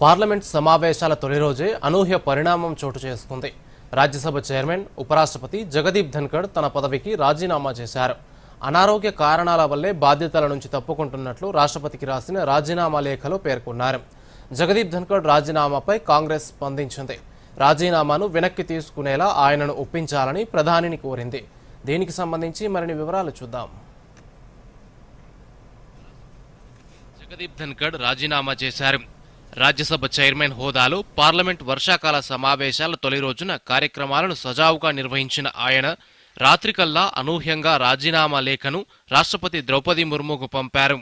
Parliament సమావేశాల తొలి రోజే అనూహ్య పరిణామం చోటు చేసుకుంది. రాజ్యసభ చైర్మన్ ఉపరాష్ట్రపతి జగదీప్ ధన్కడ్ తన పదవికి రాజీనామా చేశారు. అనారోగ్య కారణాల వల్లే బాధ్యతల నుంచి తప్పుకుంటున్నట్లు రాష్ట్రపతికి రాసిన రాజీనామా లేఖలో పేర్కొన్నారు. జగదీప్ ధన్కడ్ రాజీనామాపై కాంగ్రెస్ స్పందించింది. రాజీనామాను వెనక్కి తీసుకునేలా ఆయనను ఒప్పించాలని ప్రధానిని కోరింది. దీనికి సంబంధించి మరిన్ని వివరాలు చూద్దాం. జగదీప్ ధన్కడ్ రాజీనామా చేశారు. రాజ్యసభ చైర్మన్ హోదాలో పార్లమెంట్ వర్షాకాల సమావేశాల తొలి రోజున కార్యక్రమాలను సజావుగా నిర్వహించిన ఆయన రాత్రికల్లా అనూహ్యంగా రాజీనామా లేఖను రాష్ట్రపతి ద్రౌపది ముర్ముకు పంపారు.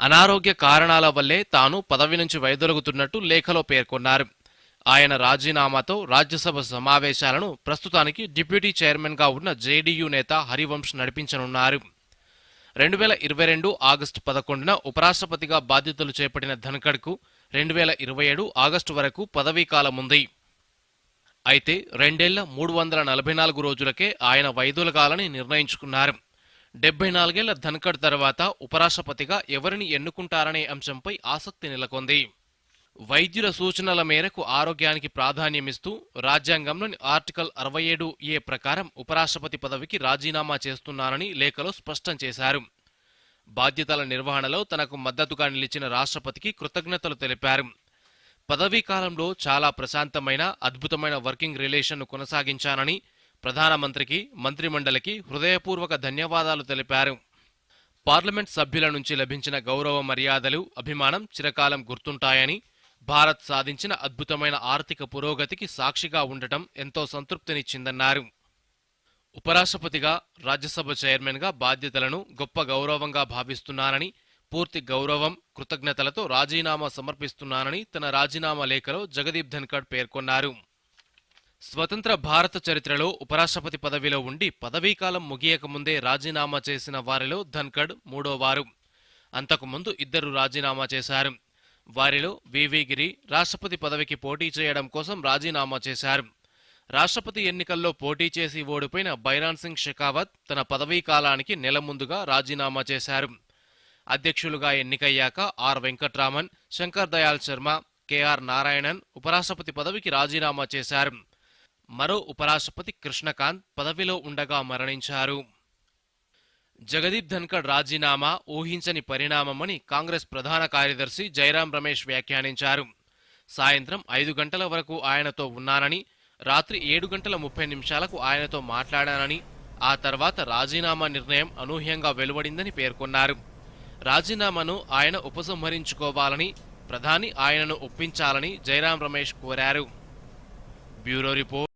అనారోగ్య కారణాల వల్లే తాను పదవి నుంచి వైదొలుగుతున్నట్టు లేఖలో పేర్కొన్నారు. ఆయన రాజీనామాతో రాజ్యసభ సమావేశాలను ప్రస్తుతానికి డిప్యూటీ చైర్మన్గా ఉన్న జేడీయూ నేత హరివంశ్ నడిపించనున్నారు. రెండు వేల ఇరవై రెండు ఆగస్టు పదకొండున ఉపరాష్ట్రపతిగా బాధ్యతలు చేపట్టిన ధన్కడ్కు రెండు వేల ఇరవై ఏడు ఆగస్టు వరకు పదవీ కాలం ఉంది. అయితే రెండేళ్ళ మూడు వందల నలభై నాలుగు రోజులకే ఆయన వైదొలగాలని నిర్ణయించుకున్నారు. డెబ్బై నాలుగేళ్ళ ధన్కడ్ తర్వాత ఉపరాష్ట్రపతిగా ఎవరిని ఎన్నుకుంటారనే అంశంపై ఆసక్తి నెలకొంది. వైద్యుల సూచనల మేరకు ఆరోగ్యానికి ప్రాధాన్యమిస్తూ రాజ్యాంగంలోని ఆర్టికల్ అరవై ఏడు ఏ ప్రకారం ఉపరాష్ట్రపతి పదవికి రాజీనామా చేస్తున్నానని లేఖలో స్పష్టం చేశారు. బాధ్యతల నిర్వహణలో తనకు మద్దతుగా నిలిచిన రాష్ట్రపతికి కృతజ్ఞతలు తెలిపారు. పదవీ కాలంలో చాలా ప్రశాంతమైన అద్భుతమైన వర్కింగ్ రిలేషన్ను కొనసాగించానని ప్రధానమంత్రికి మంత్రిమండలికి హృదయపూర్వక ధన్యవాదాలు తెలిపారు. పార్లమెంట్ సభ్యుల నుంచి లభించిన గౌరవ మర్యాదలు అభిమానం చిరకాలం గుర్తుంటాయని భారత్ సాధించిన అద్భుతమైన ఆర్థిక పురోగతికి సాక్షిగా ఉండటం ఎంతో సంతృప్తినిచ్చిందన్నారు. ఉపరాష్ట్రపతిగా రాజ్యసభ చైర్మన్గా బాధ్యతలను గొప్ప గౌరవంగా భావిస్తున్నానని పూర్తి గౌరవం కృతజ్ఞతలతో రాజీనామా సమర్పిస్తున్నానని తన రాజీనామా లేఖలో జగదీప్ ధన్కడ్ పేర్కొన్నారు. స్వతంత్ర భారత చరిత్రలో ఉపరాష్ట్రపతి పదవిలో ఉండి పదవీకాలం ముగియక ముందే రాజీనామా చేసిన వారిలో ధన్కడ్ మూడోవారు అంతకుముందు ఇద్దరు రాజీనామా చేశారు. వారిలో వివిగిరి రాష్ట్రపతి పదవికి పోటీ చేయడం కోసం రాజీనామా చేశారు. రాష్ట్రపతి ఎన్నికల్లో పోటీ చేసి ఓడిపోయిన బైరాన్ సింగ్ షెకావత్ తన పదవీ కాలానికి నెల ముందుగా రాజీనామా చేశారు. అధ్యక్షులుగా ఎన్నికయ్యాక ఆర్ వెంకట్రామన్ శంకర్ దయాల్ శర్మ కెఆర్ నారాయణన్ ఉపరాష్ట్రపతి పదవికి రాజీనామా చేశారు. మరో ఉపరాష్ట్రపతి కృష్ణకాంత్ పదవిలో ఉండగా మరణించారు. జగదీప్ ధన్కడ్ రాజీనామా ఊహించని పరిణామమని కాంగ్రెస్ ప్రధాన కార్యదర్శి జైరాం రమేష్ వ్యాఖ్యానించారు. సాయంత్రం ఐదు గంటల వరకు ఆయనతో ఉన్నానని రాత్రి ఏడు గంటల ముప్పై నిమిషాలకు ఆయనతో మాట్లాడానని ఆ తర్వాత రాజీనామా నిర్ణయం అనూహ్యంగా వెలువడిందని పేర్కొన్నారు. రాజీనామాను ఆయన ఉపసంహరించుకోవాలని ప్రధాని ఆయనను ఒప్పించాలని జైరాం రమేష్ కోరారు. Bureau report